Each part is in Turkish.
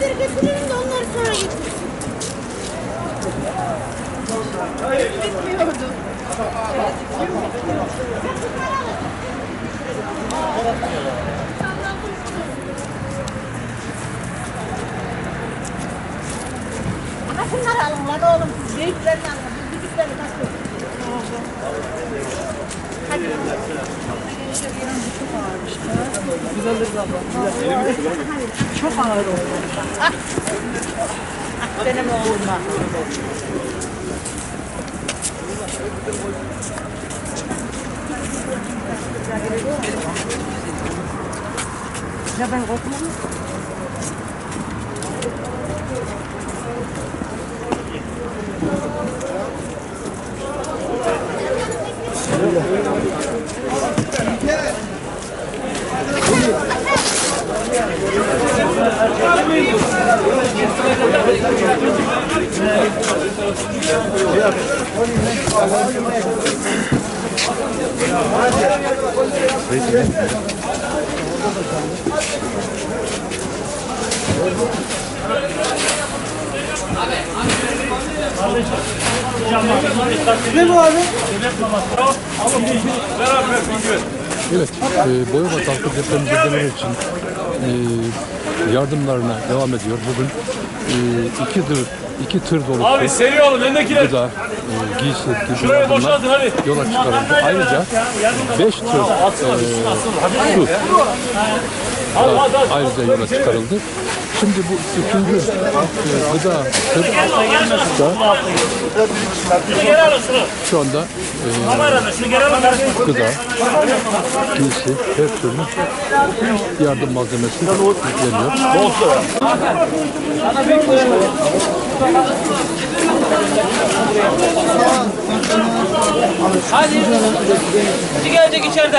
Yemekleri getirelim de onları sonra getirsin. Bitmiyordu. Ama şunları alın lan oğlum. Büyüklerini alın. Biz büyüklerini nasıl? Hadi. Çok ağır oldu. Ah. Ah benim oğluma. Ya ben korkmam. Evet, e, Boyabat halkı depremzedeler için e, yardımlarına devam ediyor. Bugün e, iki tır, iki tır dolusu Abi seri olun öndekiler. gıda, e, giysi gibi Şuraya boşaltın hadi. yola çıkarıldı. Ayrıca 5 tır e, su da ayrıca yola çıkarıldı. Şimdi bu üçüncü e, gıda da şu anda e, gıda, giysi, her türlü yardım malzemesi yükleniyor. Hadi. Hadi gelecek içeride.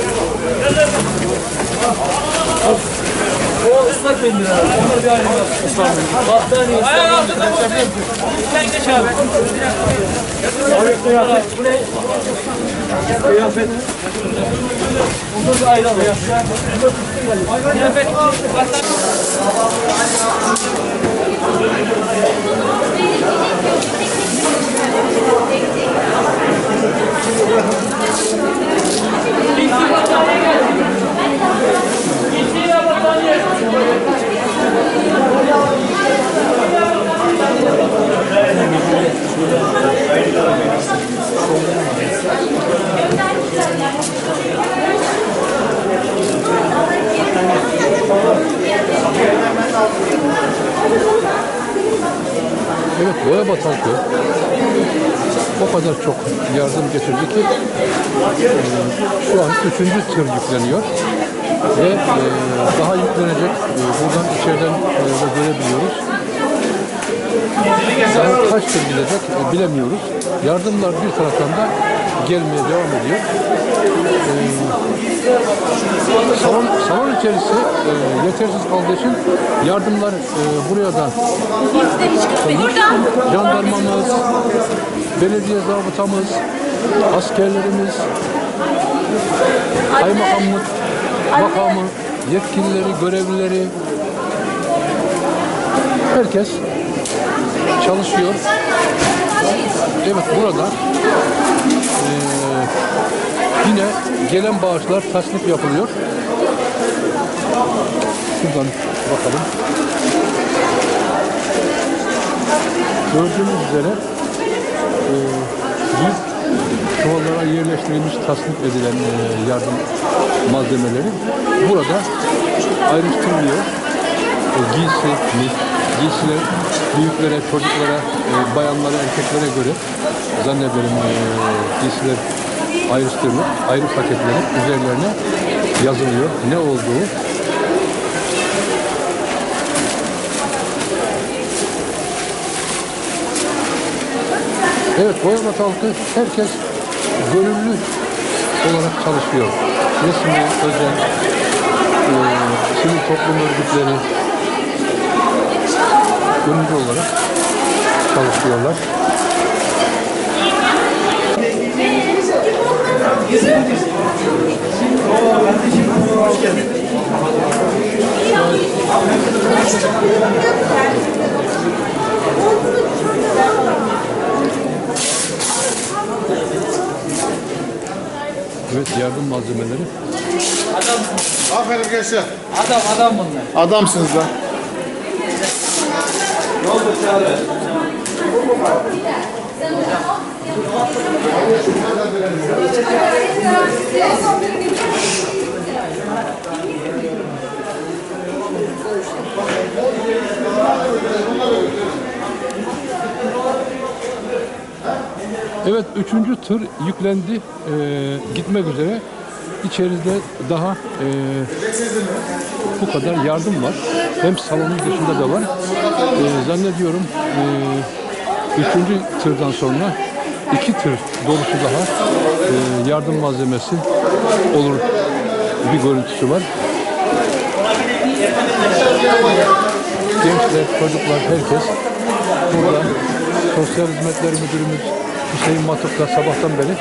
ilerle. Ayağın altında bu. Sen geç abi. Kıyafet. Hatta Evet, Boyabat halkı o kadar çok yardım getirdi ki e, şu an üçüncü tır yükleniyor ve e, daha yüklenecek. E, buradan içeriden e, de görebiliyoruz. Daha kaç tır gidecek e, bilemiyoruz. Yardımlar bir taraftan da gelmeye devam ediyor. E, salon, salon içerisi e, yetersiz kaldığı için yardımlar e, buraya da jandarmamız, belediye zabıtamız, askerlerimiz, kaymakamlık, makamı, yetkilileri, görevlileri, herkes çalışıyor. Evet burada eee, yine gelen bağışlar tasnif yapılıyor. Şuradan bakalım. Gördüğünüz üzere e, büyük çuvallara yerleştirilmiş tasnif edilen e, yardım malzemeleri burada ayrıştırılıyor. E, giysi, giysiler büyüklere, çocuklara, e, bayanlara, erkeklere göre zannederim e, giysiler ayrıştırılıp, ayrı paketlenip üzerlerine yazılıyor. Ne olduğu Evet, Boyabat halkı herkes gönüllü olarak çalışıyor. Resmi, özel, e, sivil toplum örgütleri gönüllü olarak çalışıyorlar. Evet, yardım malzemeleri. Aferin gençler. Adam adam bunlar. Adamsınız lan. Evet, üçüncü tır yüklendi, e, gitmek üzere. İçeride daha e, bu kadar yardım var. Hem salonun dışında da var. E, zannediyorum e, üçüncü tırdan sonra iki tır dolusu daha e, yardım malzemesi olur bir görüntüsü var. Gençler, çocuklar, herkes burada Sosyal Hizmetler Müdürümüz Hüseyin Matuk'la sabahtan beri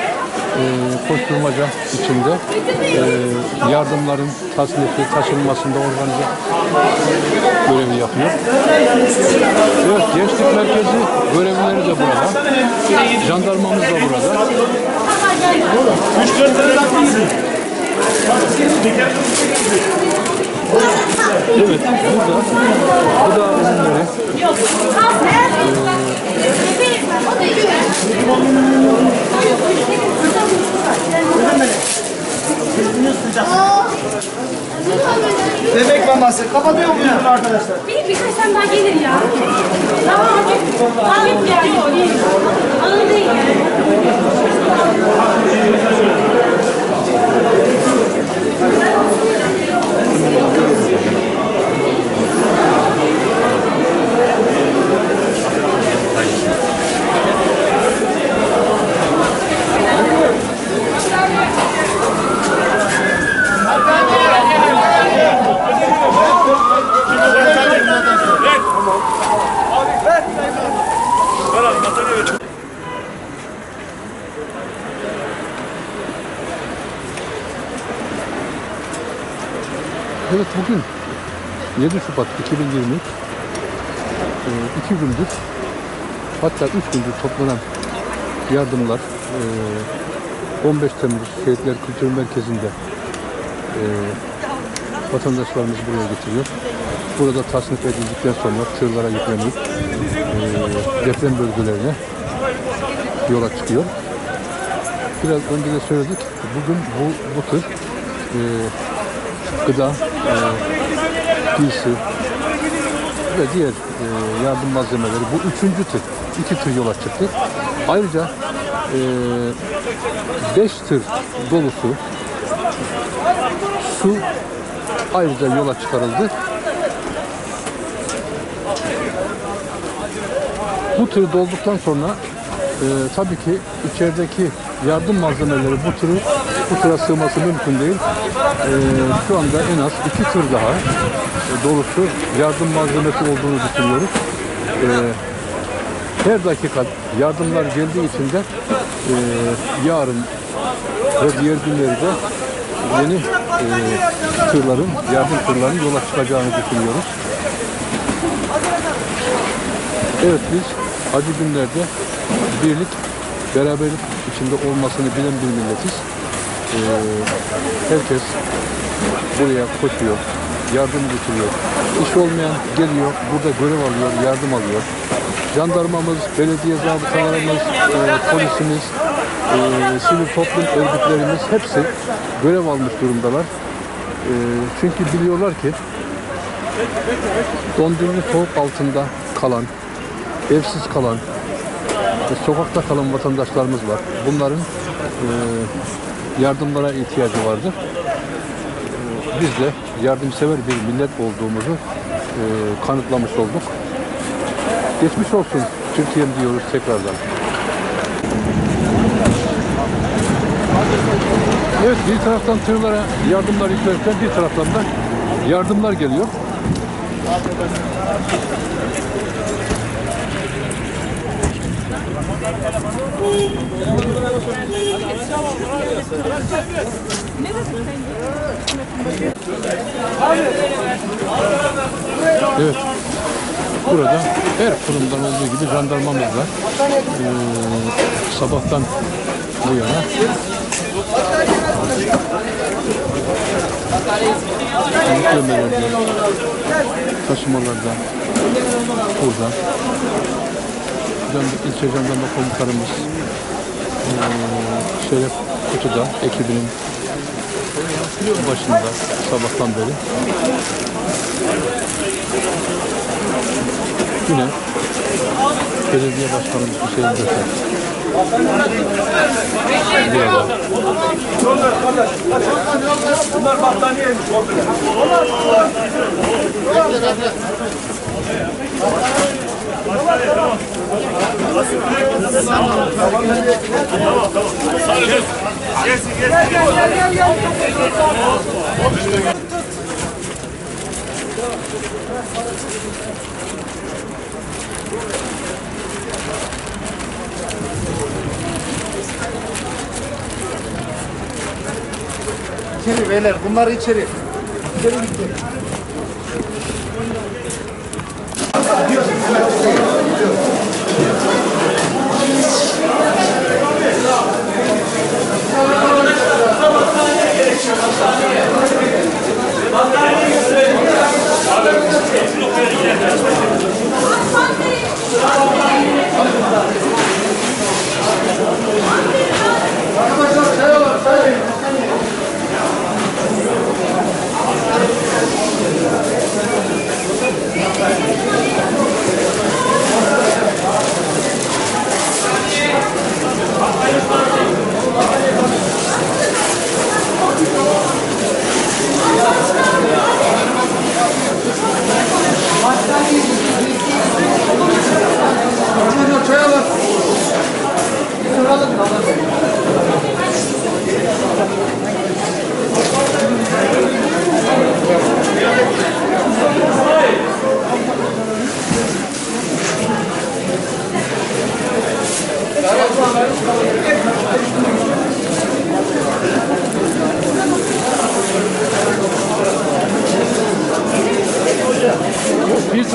e, koşturmaca içinde e, yardımların tasnifi, taşınmasında organize görevi yapıyor. Evet, Gençlik Merkezi görevlileri de burada. Jandarmamız da burada. Evet, burada gıda ürünleri, Bebek maması. Kapatıyor muyuz arkadaşlar? Bir birkaç tane daha gelir ya. Tamam Ahmet. Ahmet yani. Yok değil. Anı değil yani. Evet bugün 7 Şubat 2023 e, iki gündür hatta üç gündür toplanan yardımlar e, 15 Temmuz Şehitler Kültür Merkezi'nde e, vatandaşlarımız buraya getiriyor. Burada tasnif edildikten sonra tırlara yüklenip e, deprem bölgelerine yola çıkıyor. Biraz önce de söyledik. Bugün bu, bu tır e, gıda, e, giysi ve diğer e, yardım malzemeleri bu üçüncü tır. İki tır yola çıktı. Ayrıca e, beş tır dolusu su ayrıca yola çıkarıldı. Bu tır dolduktan sonra e, tabii ki içerideki yardım malzemeleri bu tırı bu tıra sığması mümkün değil. E, şu anda en az iki tır daha e, dolusu yardım malzemesi olduğunu düşünüyoruz. E, her dakika yardımlar geldiği için de e, yarın ve diğer günlerde yeni e, tırların, yardım tırlarının yola çıkacağını düşünüyoruz. Evet biz acı günlerde birlik, beraberlik içinde olmasını bilen bir milletiz. Ee, herkes buraya koşuyor, yardım getiriyor. İş olmayan geliyor, burada görev alıyor, yardım alıyor. Jandarmamız, belediye zabıtalarımız, e, polisimiz, e, sivil toplum örgütlerimiz hepsi görev almış durumdalar. E, çünkü biliyorlar ki dondurucu soğuk altında kalan, evsiz kalan, ve sokakta kalan vatandaşlarımız var. Bunların e, yardımlara ihtiyacı vardır. Biz de yardımsever bir millet olduğumuzu e, kanıtlamış olduk. Geçmiş olsun Türkiye'm diyoruz tekrardan. Evet bir taraftan tırlara yardımlar yüklenirken bir taraftan da yardımlar geliyor. Evet. Burada her kurumdan olduğu gibi jandarmamız var. Ee, sabahtan bu yana yüklemelerde, taşımalarda burada ilçe jandarma komutanımız ee, Şeref Kutu'da ekibinin başında sabahtan beri Yine belediye başkanımız Hüseyin Göçer. Burada. İçeri beyler bunlar içeri. İçeri gitti. Bir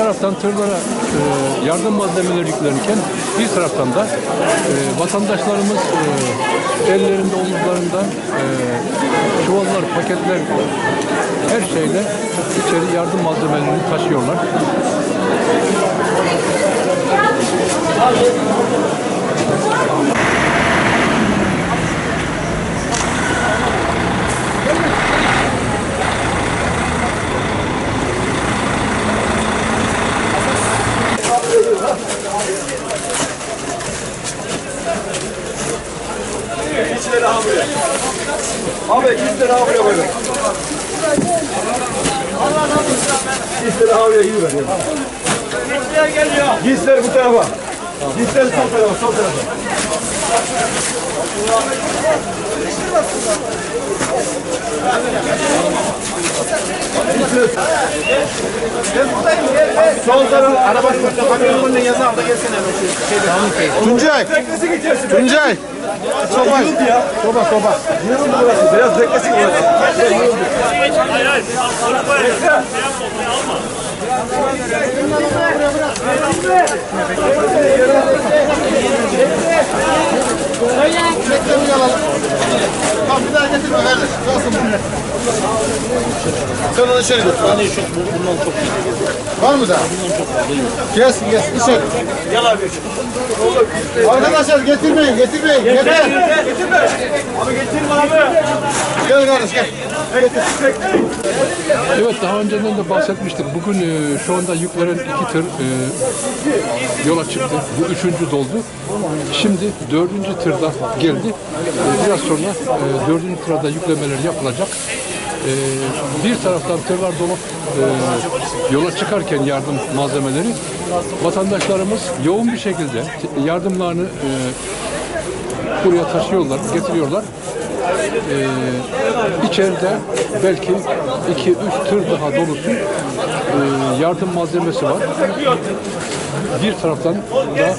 taraftan tırlara e, yardım malzemeleri yüklenirken bir taraftan da e, vatandaşlarımız e, ellerinde omuzlarında e, çuvallar, paketler her şeyle içeri yardım malzemelerini taşıyorlar. Abi gizleri havaya koyun. Gizleri havaya gidiyor. Gitler geliyor. Gizler bu tarafa. Gizler sol tarafa, sol tarafa. Sol tarafa araba kamyonun önüne yazı al da gelsene. Tuncay. Tuncay. Soba. Soba soba. Yığıldı burası. Biraz beklesin burası. Hayır hayır. Onu koy. Tamam bir daha getirme kardeş. Kalsın. Sen onu içeri götür. Hani şu bu- bundan çok iyi. Var mı da? Gelsin gelsin içeri. Gel abi. Arkadaşlar getirmeyin getirmeyin. Getir. Abi getirme abi. Gel kardeş gel. Evet daha önceden de bahsetmiştik. Bugün e, şu anda yüklenen iki tır e, yola çıktı. Bu üçüncü doldu. Şimdi dördüncü tırda geldi. E, biraz sonra e, dördüncü tırda yüklemeler yapılacak. E, bir taraftan tırlar dolup e, yola çıkarken yardım malzemeleri vatandaşlarımız yoğun bir şekilde yardımlarını e, buraya taşıyorlar, getiriyorlar. Ee, içeride belki 2-3 tır daha dolusu e, yardım malzemesi var. Bir taraftan da e,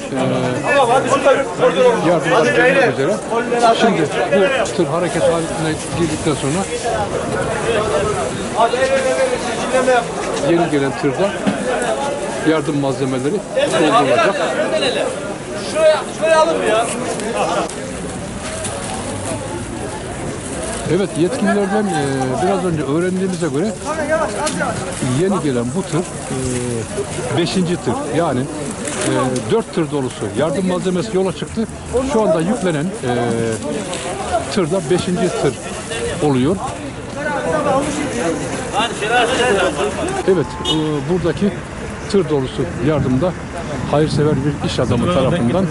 yardımlar gelmek üzere. Şimdi bu tır hareket haline girdikten sonra yeni gelen tırda yardım malzemeleri doldurulacak. Şuraya, şuraya alın ya. Evet yetkililerden e, biraz önce öğrendiğimize göre yeni gelen bu tır e, beşinci tır yani e, dört tır dolusu yardım malzemesi yola çıktı. Şu anda yüklenen e, tırda beşinci tır oluyor. Evet e, buradaki tır dolusu yardımda hayırsever bir iş adamı tarafından e,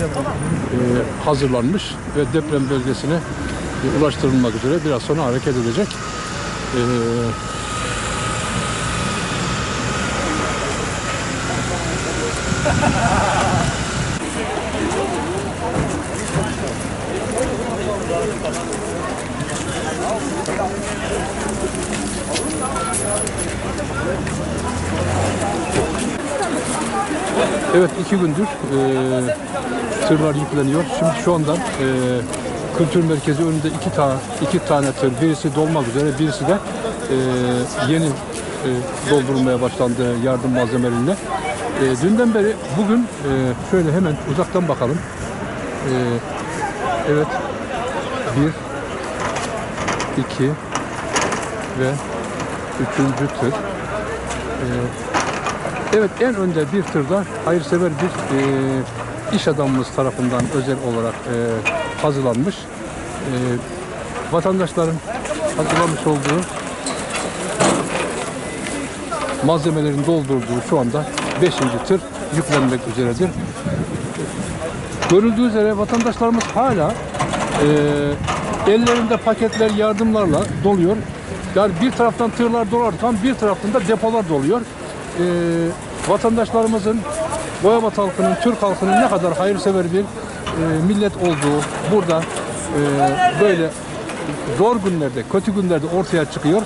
hazırlanmış ve deprem bölgesine e, ulaştırılmak üzere biraz sonra hareket edecek. E, Evet iki gündür e, tırlar yükleniyor. Şimdi şu anda e, kültür merkezi önünde iki tane iki tane tır. Birisi dolmak üzere, birisi de e, yeni e, doldurulmaya başlandı yardım malzemeleriyle. E, dünden beri bugün e, şöyle hemen uzaktan bakalım. E, evet bir, iki ve üçüncü tır. E, Evet en önde bir tırda hayırsever bir e, iş adamımız tarafından özel olarak e, hazırlanmış. E, vatandaşların hazırlamış olduğu malzemelerin doldurduğu şu anda 5. tır yüklenmek üzeredir. Görüldüğü üzere vatandaşlarımız hala e, ellerinde paketler yardımlarla doluyor. Yani bir taraftan tırlar dolarken bir taraftan da depolar doluyor. E, vatandaşlarımızın, Boyabat halkının, Türk halkının ne kadar hayırsever bir e, millet olduğu burada e, böyle zor günlerde, kötü günlerde ortaya çıkıyor.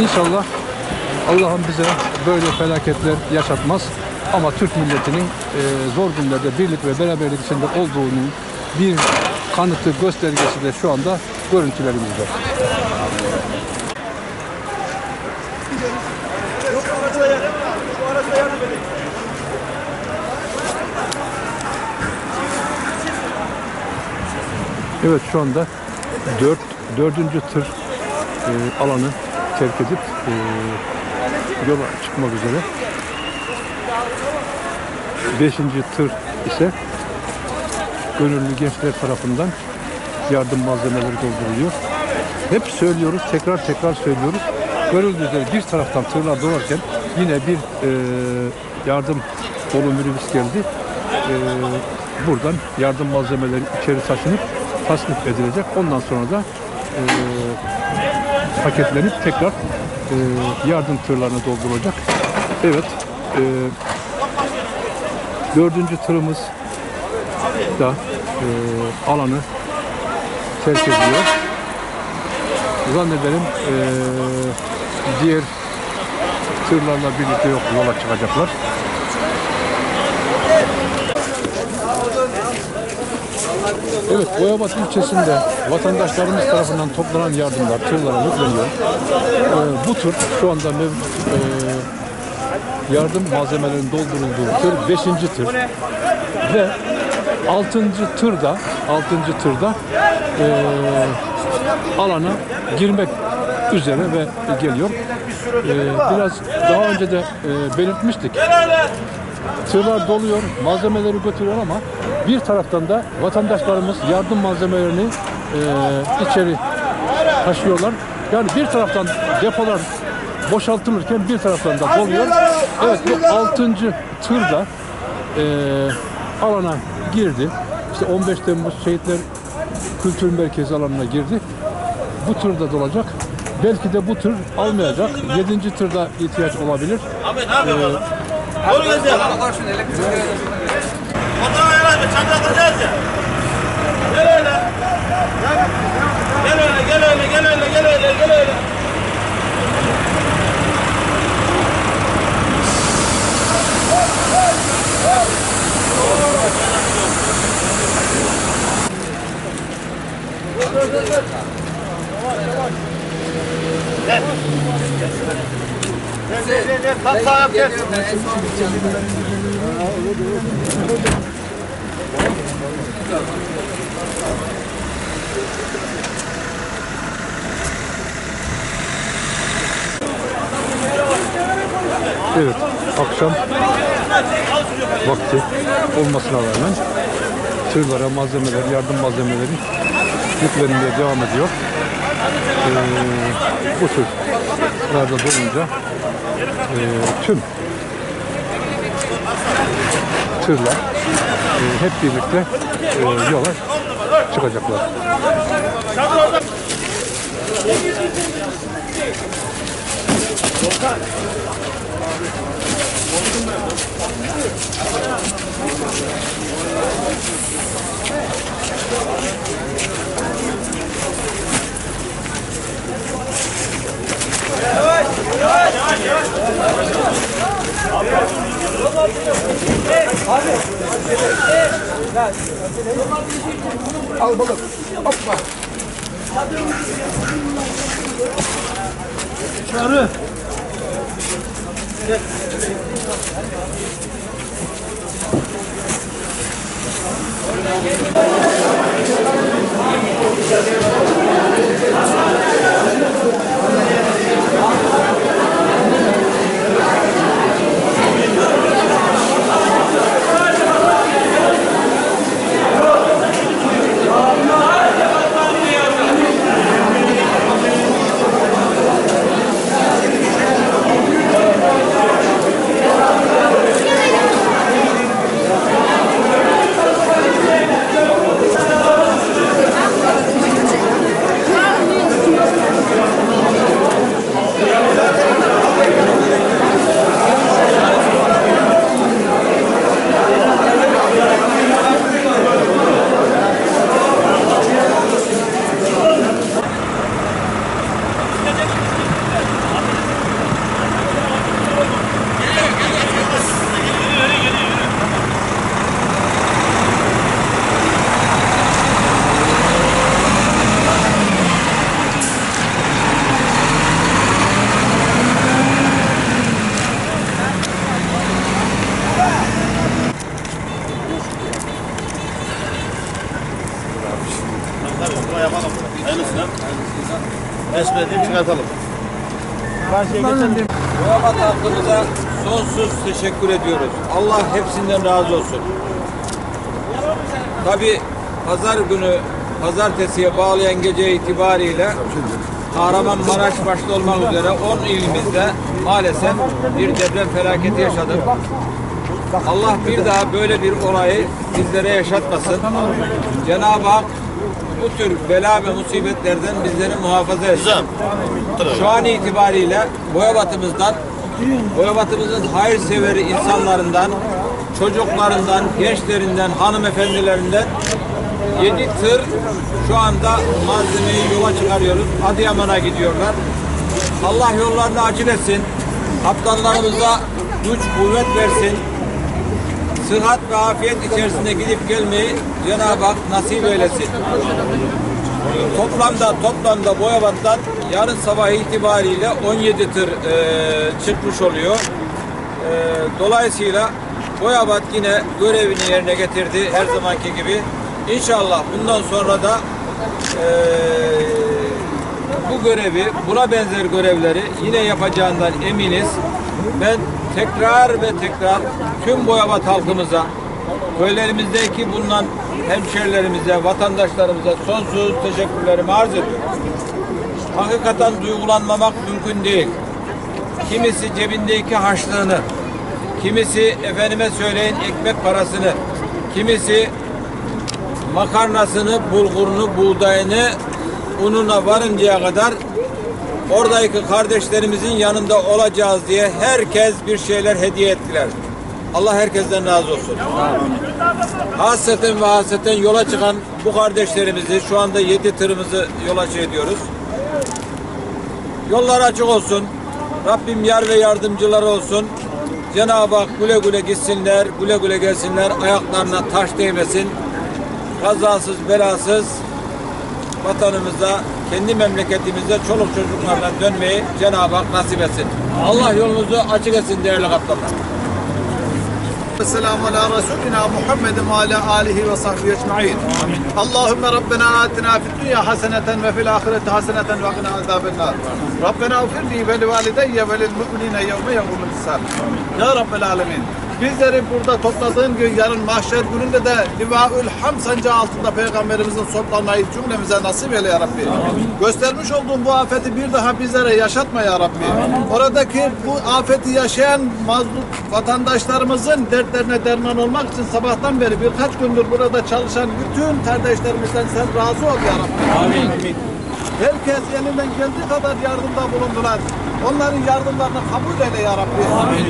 İnşallah Allah'ım bize böyle felaketler yaşatmaz. Ama Türk milletinin e, zor günlerde birlik ve beraberlik içinde olduğunun bir kanıtı, göstergesi de şu anda görüntülerimizde. Evet şu anda dört, dördüncü tır e, alanı terk edip e, yola çıkmak üzere. Beşinci tır ise gönüllü gençler tarafından yardım malzemeleri dolduruluyor. Hep söylüyoruz, tekrar tekrar söylüyoruz. Görüldüğü üzere bir taraftan tırlar dolarken yine bir e, yardım dolu minibüs geldi. E, buradan yardım malzemeleri içeri taşınıp tasnif edilecek. Ondan sonra da e, paketlenip tekrar e, yardım tırlarına doldurulacak. Evet, e, dördüncü tırımız da e, alanı terk ediyor. Zannederim e, diğer tırlarla birlikte yok yola çıkacaklar. Evet, Boyabat ilçesinde vatandaşlarımız tarafından toplanan yardımlar tırlara yükleniyor. Ee, bu tır şu anda mevcut e, yardım malzemelerinin doldurulduğu tır 5. tır ve 6. tırda 6. tırda e, alana girmek üzere ve geliyor. Ee, biraz daha önce de e, belirtmiştik. Tırlar doluyor, malzemeleri götürüyor ama bir taraftan da vatandaşlarımız yardım malzemelerini e, içeri taşıyorlar. Yani bir taraftan depolar boşaltılırken bir taraftan da doluyor. Evet bu 6. tırda e, alana girdi. İşte 15 Temmuz Şehitler Kültür Merkezi alanına girdi. Bu tır da dolacak. Belki de bu tır almayacak. 7. tırda ihtiyaç olabilir. Abi ne yapıyorsun? Doğru Fotoğraf herhalde çanta atacağız ya. Gel öyle. Gel öyle, gel öyle, gel öyle, gel öyle, gel öyle. Gel, gel, gel, gel. Tam sağa gel. Evet, akşam vakti olmasına rağmen tırlara malzemeler, yardım malzemeleri yüklenmeye devam ediyor. Ee, bu tırlarda dolunca e, tüm tırlar e, hep birlikte e, yola çıkacaklar. Tabii, Muhammed halkımıza sonsuz teşekkür ediyoruz. Allah hepsinden razı olsun. Tabi pazar günü pazartesiye bağlayan gece itibariyle Kahramanmaraş başta olmak üzere 10 ilimizde maalesef bir deprem felaketi yaşadık. Allah bir daha böyle bir olayı bizlere yaşatmasın. Cenab-ı Hak bu tür bela ve musibetlerden bizleri muhafaza etsin. Şu an itibariyle Boyabat'ımızdan, Boyabat'ımızın hayırseveri insanlarından, çocuklarından, gençlerinden, hanımefendilerinden 7 tır şu anda malzemeyi yola çıkarıyoruz. Adıyaman'a gidiyorlar. Allah yollarını açık etsin. Kaptanlarımıza güç kuvvet versin. Sıhhat ve afiyet içerisinde gidip gelmeyi Cenab-ı Hak nasip eylesin. Toplamda toplamda Boyabat'tan yarın sabah itibariyle 17 tır e, çıkmış oluyor. E, dolayısıyla Boyabat yine görevini yerine getirdi her zamanki gibi. İnşallah bundan sonra da bu görevi, buna benzer görevleri yine yapacağından eminiz. Ben tekrar ve tekrar tüm Boyabat halkımıza, köylerimizdeki bulunan hemşerilerimize, vatandaşlarımıza sonsuz teşekkürlerimi arz ediyorum. Hakikaten duygulanmamak mümkün değil. Kimisi cebindeki harçlığını, kimisi efendime söyleyin ekmek parasını, kimisi makarnasını, bulgurunu, buğdayını ununa varıncaya kadar oradaki kardeşlerimizin yanında olacağız diye herkes bir şeyler hediye ettiler. Allah herkesten razı olsun. Hasreten ve hasreten yola çıkan bu kardeşlerimizi şu anda yedi tırımızı yola şey ediyoruz. Yollar açık olsun. Rabbim yar ve yardımcılar olsun. Cenab-ı Hak güle güle gitsinler, güle güle gelsinler. Ayaklarına taş değmesin. Kazasız, belasız vatanımıza, kendi memleketimize çoluk çocuklarla dönmeyi Cenab-ı Hak nasip etsin. Allah yolunuzu açık etsin değerli kaptanlar. السلام على رسولنا محمد وعلى آله وصحبه أجمعين اللهم ربنا آتنا في الدنيا حسنة وفي الآخرة حسنة وقنا عذاب النار ربنا اغفر لي ولوالدي وللمؤمنين يوم يقوم الحساب Ya Rabbel Alemin Bizleri burada topladığın gün yarın mahşer gününde de Livaül Ham sancağı altında Peygamberimizin sofralayı cümlemize nasip eyle ya Rabbi. Göstermiş olduğun bu afeti bir daha bizlere yaşatma ya Rabbi. Oradaki bu afeti yaşayan mazlum vatandaşlarımızın dertlerine derman olmak için sabahtan beri birkaç gündür burada çalışan bütün kardeşlerimizden sen razı ol ya Rabbi. Amin. Herkes elinden geldiği kadar yardımda bulundular. Onların yardımlarını kabul eyle ya Rabbi.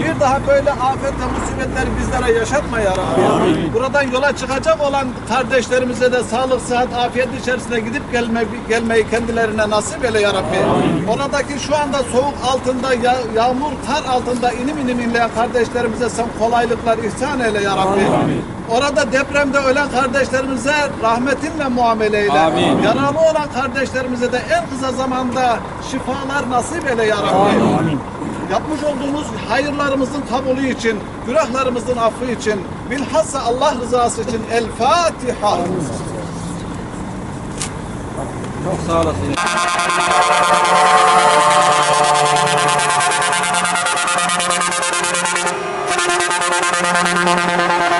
Bir daha böyle afet ve musibetleri bizlere yaşatma ya Rabbi. Buradan yola çıkacak olan kardeşlerimize de sağlık, sıhhat, afiyet içerisinde gidip gelme, gelmeyi kendilerine nasip eyle ya Rabbi. Oradaki şu anda soğuk altında, ya- yağmur, kar altında inim inim inleyen kardeşlerimize sen kolaylıklar ihsan eyle ya Rabbi. Orada depremde ölen kardeşlerimize rahmetinle muamele eyle. Amin. Yaralı olan kardeşlerimize de en kısa zamanda şifalar nasip eyle ya Rabbi. Yapmış olduğumuz hayırlarımızın kabulü için, günahlarımızın affı için, bilhassa Allah rızası için El Fatiha. Çok sağ olasın. Thank